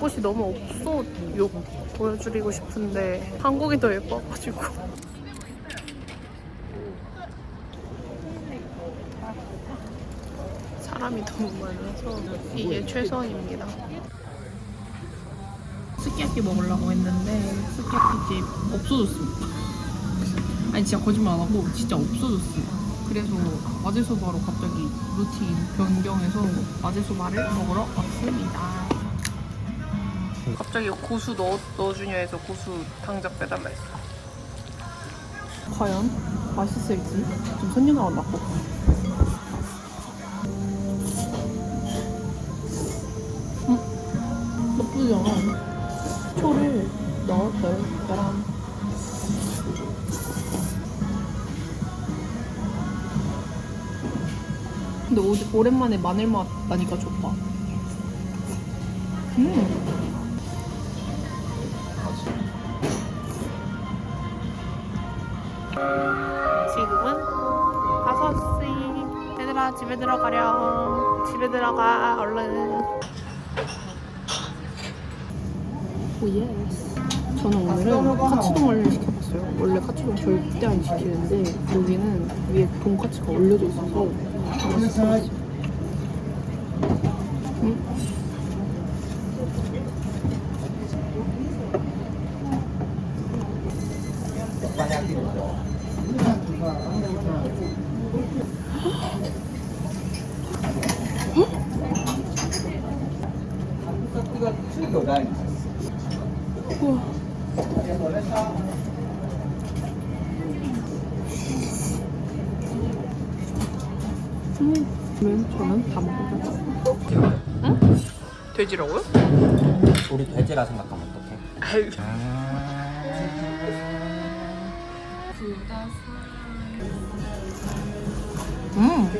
옷이 너무 없어 요 보여드리고 싶은데 한국이 더 예뻐가지고 사람이 너무 많아서 이게 최선입니다. 스키야키 먹으려고 했는데 스키야키 집 없어졌습니다. 아니 진짜 거짓말 안 하고 진짜 없어졌어요. 그래서 마제소바로 갑자기 루틴 변경해서 마제소바를 먹으러 왔습니다. 갑자기 고수 넣어, 넣어주냐 해서 고수 당장 빼달라 했어. 과연 맛있을지 좀 손님하고 맞고. 음, 나쁘지 않아. 초를 넣었어요. 계란. 근데 오, 오랜만에 마늘 맛 나니까 좋다. 들어가, 얼른. 오, 예스. 저는 오늘은 카츠동을 시켜봤어요. 원래 카츠동 절대 안 시키는데 여기는 위에 돈까츠가 올려져 있어서 맛있어요. 음. 음, 저는 다 먹어요. 응? 돼지라고요? 우리 돼지라 생각하면 어떡해? 아유. 음.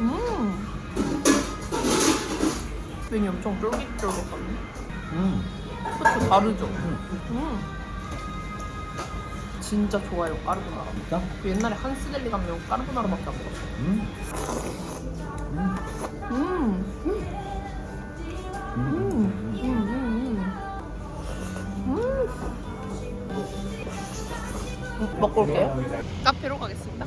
음. 면이 엄청 쫄깃쫄깃하네. 음. 다르죠? 음. 진짜 좋아요, 까르보나라. 진짜? 옛날에 한스델리 가면 까르보나라밖에 안 먹었어요. 음. 음. 음. 음. 음. 음. 음. 음. 먹고 올게요. 카페로 가겠습니다.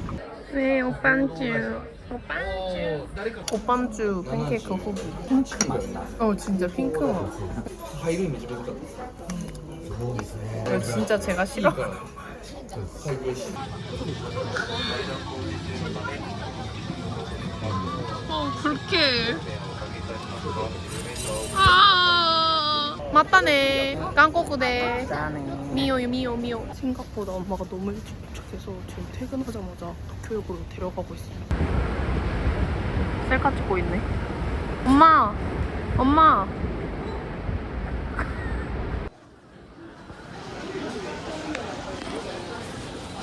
네, 오빤쭈. 오빤쭈. 오빤쭈 팬케이크 후기. 핑크 맛이다. 어, 진짜 핑크 맛. 이거 진짜 제가 싫어. 어, 불쾌해. 아, 맞다네. 깐꼬구네. 미오요, 미오, 미오. 생각보다 엄마가 너무 일찍 도착해서 지금 퇴근하자마자 도쿄역으로 데려가고 있습니다. 셀카 찍고 있네. 엄마! 엄마!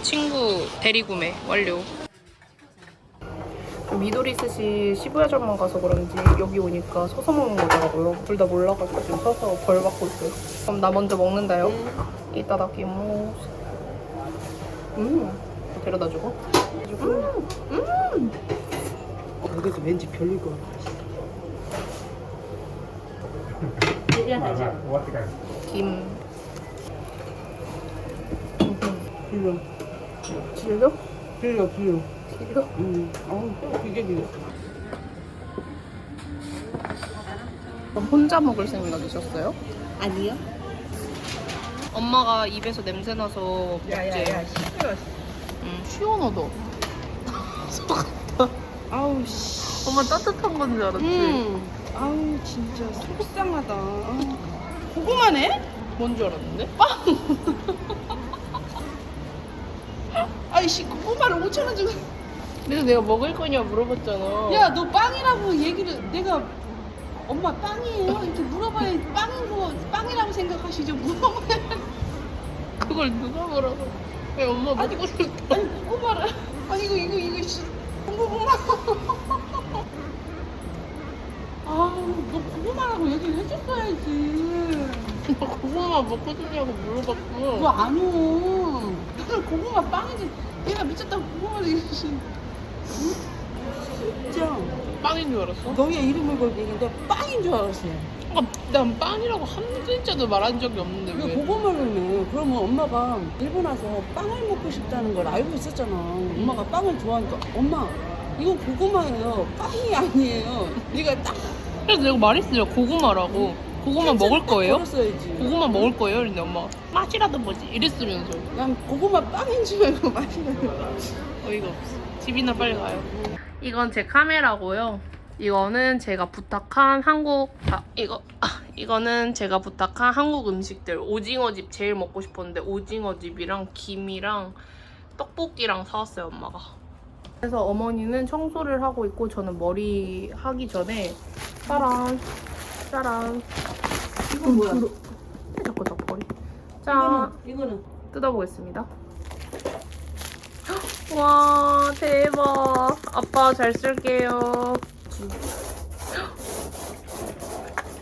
친구 대리구매 완료. 미도리 스시 시부야점만 가서 그런지 여기 오니까 서서 먹는 거더라고요. 둘 다 몰라가지고 지금 서서 벌 받고 있어요. 그럼 나 먼저 먹는다요. 이따다 끼모. 음. 데려다 주고. 음. 음. 그래서 왠지 별일 거 김. 빌려 질려? 빌려 빌려 질려? 음 아우 되게 그럼 혼자 먹을 생각이셨어요? 아니요 엄마가 입에서 냄새 나서 먹재. 응, 시원하다. 속았다. 아우 씨 엄마 따뜻한 건 줄 알았지? 음. 아우 진짜 속상하다 아우, 고구마네? 뭔 줄 알았는데? 아이씨 고구마를 5천 원 주고 그래서 내가 먹을 거냐 물어봤잖아. 야 너 빵이라고 얘기를 내가 엄마 빵이에요 이렇게 물어봐야 빵인 거 빵이라고 생각하시죠 물어봐야 그걸 누가 뭐라고? 야, 엄마 아니, 먹고 싶다. 아니 고구마를 아니 이거 이거 이거 씨 고구마 아우 너 고구마라고 얘기를 해줬어야지 고구마 먹고 싶냐고 물어봤고. 그거 안 오. 나는 고구마 빵이지. 얘가 미쳤다고 고구마를 이러시. 진짜. 빵인 줄 알았어? 너의 이름을 걸고 얘기했는데 빵인 줄 알았어요. 그러니까 난 빵이라고 한 글자도 말한 적이 없는데 그 왜? 고구마라며. 그러면 엄마가 일본 와서 빵을 먹고 싶다는 걸 알고 있었잖아. 엄마가 빵을 좋아하니까 엄마 이거 고구마예요. 빵이 아니에요. 네가 딱 그래서 내가 말했어요 고구마라고 고구마 먹을 거예요? 걸었어야지. 고구마 먹을 거예요? 근데 엄마 맛이라도 뭐지 이랬으면서 난 고구마 빵인 줄 알고 맛이라고. 어이가 없어 집이나 빨리 가요 이건 제 카메라고요. 이거는 제가 부탁한 한국 아 이거 아, 이거는 제가 부탁한 한국 음식들. 오징어집 제일 먹고 싶었는데 오징어집이랑 김이랑 떡볶이랑 사왔어요 엄마가. 그래서 어머니는 청소를 하고 있고 저는 머리 하기 전에 짜란 짜란. 이건 뭐야? 자꾸 다 버리. 자 이거는 이거는. 뜯어보겠습니다. 와 대박. 아빠 잘 쓸게요.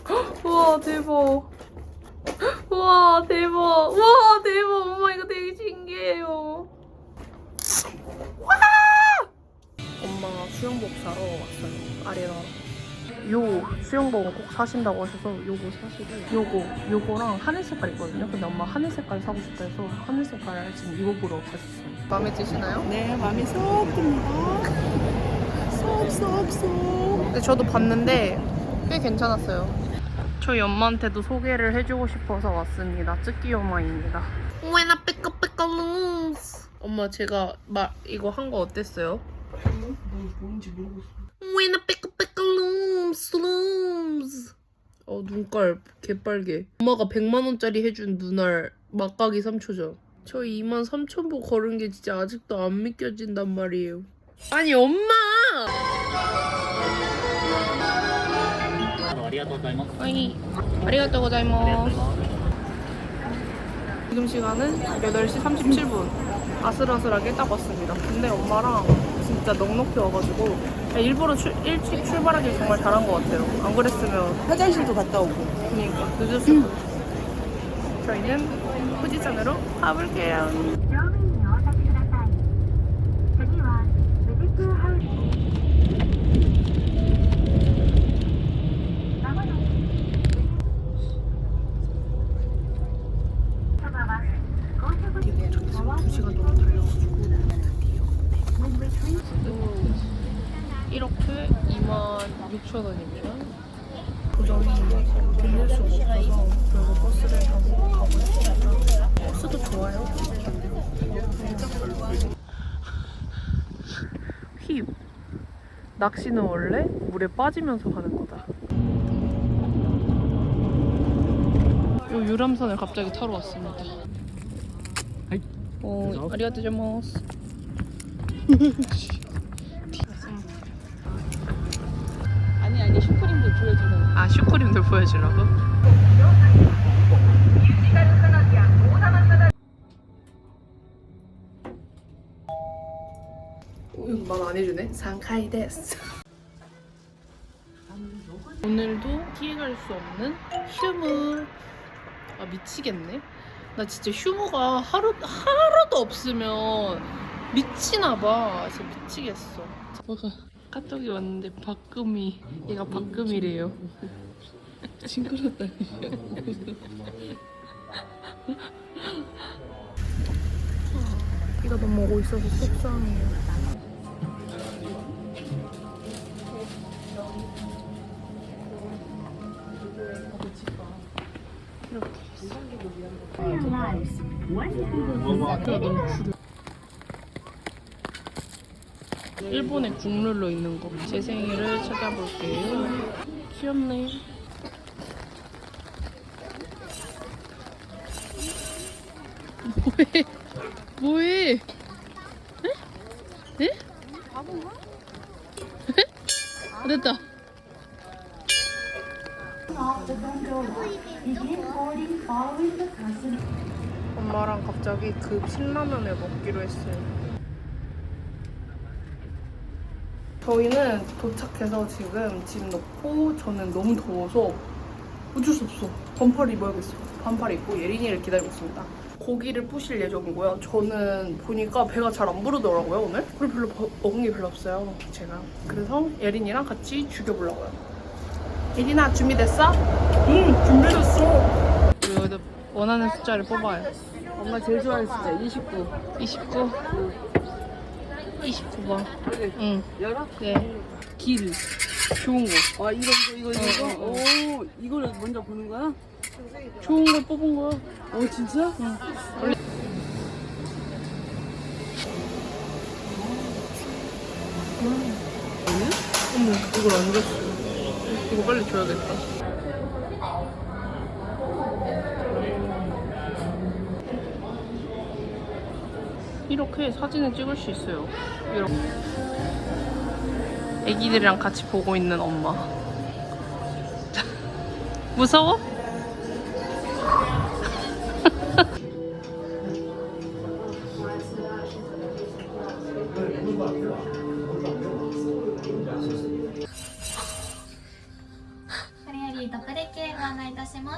우와 대박. 우와 대박. 우와 대박. 엄마 이거 되게 신기해요. 와! 엄마가 수영복 사러 왔어요. 아래랑. 요 수영복은 꼭 사신다고 하셔서 요거 사시고 요거 요거랑 하늘 색깔 있거든요. 근데 엄마 하늘 색깔 사고 싶다 해서 하늘 색깔 지금 이거 보러 가셨어요. 마음에 드시나요? 네 마음이 쏙 듭니다. 쏙쏙쏙. 근데 저도 봤는데 꽤 괜찮았어요. 저희 엄마한테도 소개를 해주고 싶어서 왔습니다. up, pick up looms. 엄마 제가 말 이거 한 거 어땠어요? 뭔지 모르겠어. I pick 슬롬슬롬스 어 눈깔 개빨개. 엄마가 100만원짜리 해준 눈알 막가기 3초전. 저 2만 3천 보 걸은 게 진짜 아직도 안 믿겨진단 말이에요. 아니 엄마! 아니 아리가또 고자이모스 지금 시간은 8시 37분. 아슬아슬하게 딱 왔습니다. 근데 엄마랑 진짜 넉넉히 와가지고 일부러 출- 일찍 출발하길 정말 잘한 것 같아요. 안 그랬으면 화장실도 갔다 오고. 그러니까 늦었을 것 같아요. 저희는 후지산으로 가볼게요. 6천 원입니다. 도저히 빌릴 수가 없어서 결국 버스를 타고 가고 있습니다. 버스도 좋아요. 힙. 낚시는 원래 물에 빠지면서 하는 거다. 요 유람선을 갑자기 타러 왔습니다. 어, 자마스. 보여주는. 아 슈크림들 보여주려고? 말안 해주네. 상카이 데스. 오늘도 피해갈 수 없는 휴무. 아 미치겠네. 나 진짜 휴무가 하루 하루도 없으면 미치나 봐. 진짜 미치겠어. 뭐가 카톡이 왔는데 박금이 얘가 박금이래요. 징그럽다. 비가 너무 오고 있어서 속상해요. 일본의 국룰로 있는 거. 제 생일을 찾아볼게요. 귀엽네. 뭐해? 뭐해? 에? 에? 아, 됐다. 엄마랑 갑자기 급 신라면을 먹기로 했어요. 저희는 도착해서 지금 짐 넣고 저는 너무 더워서 어쩔 수 없어. 반팔 입어야겠어. 반팔 입고 예린이를 기다리고 있습니다. 고기를 부실 예정이고요. 저는 보니까 배가 잘 안 부르더라고요 오늘. 그리고 별로 버- 먹은 게 별로 없어요 제가. 그래서 예린이랑 같이 죽여보려고요. 예린아 준비됐어? 응 준비됐어 우리 원하는 숫자를 뽑아요. 엄마 제일 좋아하는 숫자 29 29. 29번. 여기 응. 열어? 네. 길. 좋은 거. 아 이거 이거 이거 이거 어, 어. 오 이거를 먼저 보는 거야? 좋은 걸 뽑은 거야. 오 진짜? 응. 어머, 이걸 안 줬어. 이거 빨리 줘야겠다. 이렇게 사진을 찍을 수 있어요. 이렇게. 애기들이랑 같이 보고 있는 엄마. 무서워?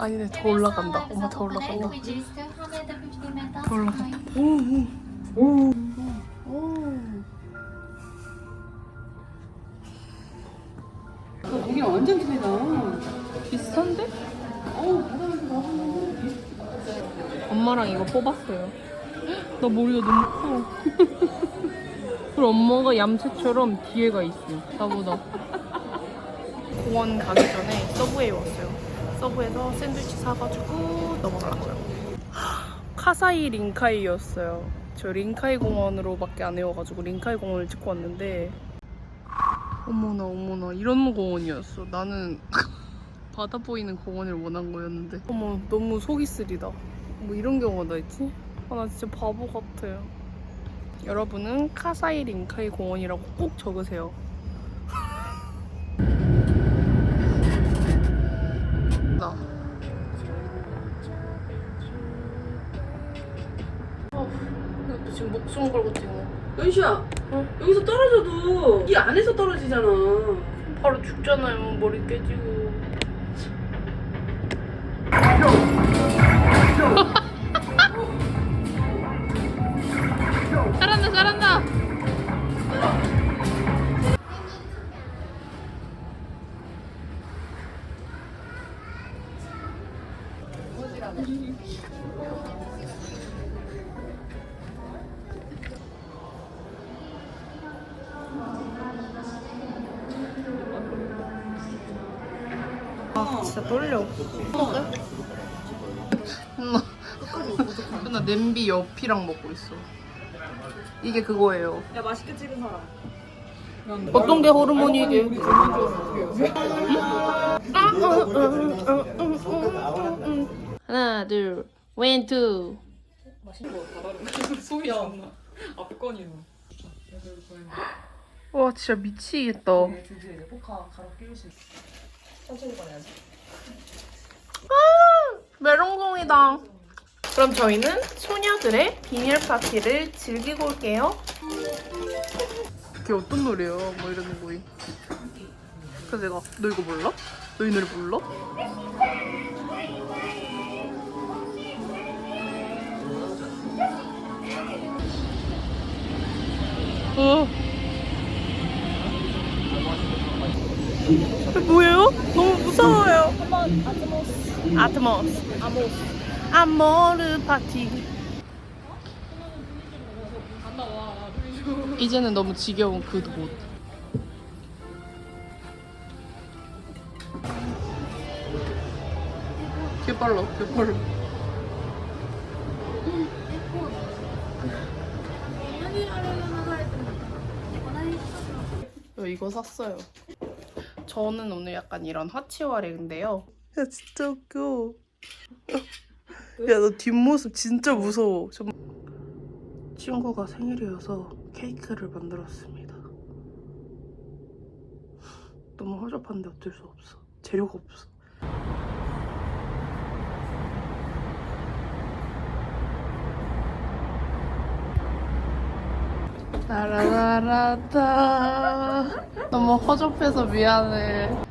아니네, 더 올라간다. 엄마 더 올라간다. 더 올라간다. 이거 되게 완전 바닥에서 나오는 엄마랑 이거 뽑았어요. 나 머리가 너무 커. 그리고 엄마가 얌체처럼 뒤에가 있어. 나보다. 공원 가기 전에 서브웨이 왔어요. 서브에서 샌드위치 사가지고 넘어가려고요. 하, 카사이 린카이였어요. 저 린카이 공원으로밖에 안 외워가지고 린카이 공원을 찍고 왔는데 어머나 어머나 이런 공원이었어. 나는 바다 보이는 공원을 원한 거였는데. 어머 너무 속이 쓰리다. 뭐 이런 경우가 다 있지? 아 나 진짜 바보 같아요. 여러분은 카사이 린카이 공원이라고 꼭 적으세요. 나 목숨 걸고 찍네 연시야 응? 여기서 떨어져도 이 안에서 떨어지잖아. 바로 죽잖아요 머리 깨지고 떨려. 먹을까? 나, 나 냄비 옆이랑 먹고 있어. 이게 그거예요. 야 맛있게 찍은 사람. 어떤 게 호르몬이 이게? 하나 둘 왼투. 소리 안 나. 앞건이 나. 와 진짜 미치겠다. 아, 메론공이다. 그럼 저희는 소녀들의 비닐 파티를 즐기고 올게요. 그게 어떤 노래야? 뭐 이러는 거임. 그래서 내가 너 이거 몰라? 너 이 노래 몰라? 어. 이게 뭐예요? 너무 무서워요. 아트모스. 아트모스. 아모스. 아모르 파티. 이제는 너무 지겨운 그 곳. 개빨라. 저 이거 샀어요. 저는 오늘 약간 이런 하치와레인데요. 야 진짜 웃겨. 야 너 뒷모습 진짜 무서워. 좀... 친구가 생일이어서 케이크를 만들었습니다. 너무 허접한데 어쩔 수 없어. 재료가 없어. 라라라라다 너무 허접해서 미안해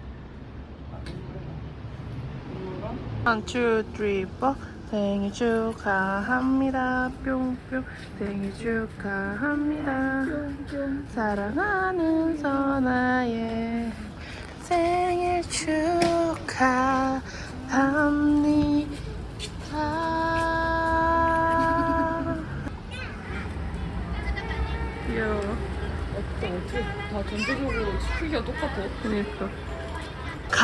한, 투, 쓰리, 포 생일 축하합니다 뿅뿅 생일 축하합니다 사랑하는 선아의 생일 축하합니다. 귀여워. 어떻게 다 전체적으로 크기가 똑같아? 그니까.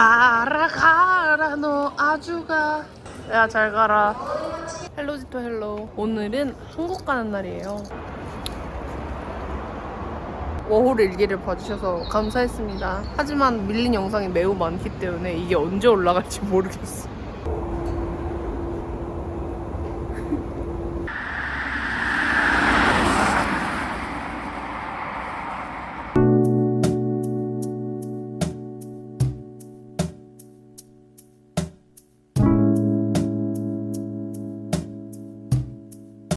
가라 가라 너 아주가. 야 잘 가라. 헬로지토 헬로. 오늘은 한국 가는 날이에요. 워홀 일기를 봐주셔서 감사했습니다. 하지만 밀린 영상이 매우 많기 때문에 이게 언제 올라갈지 모르겠어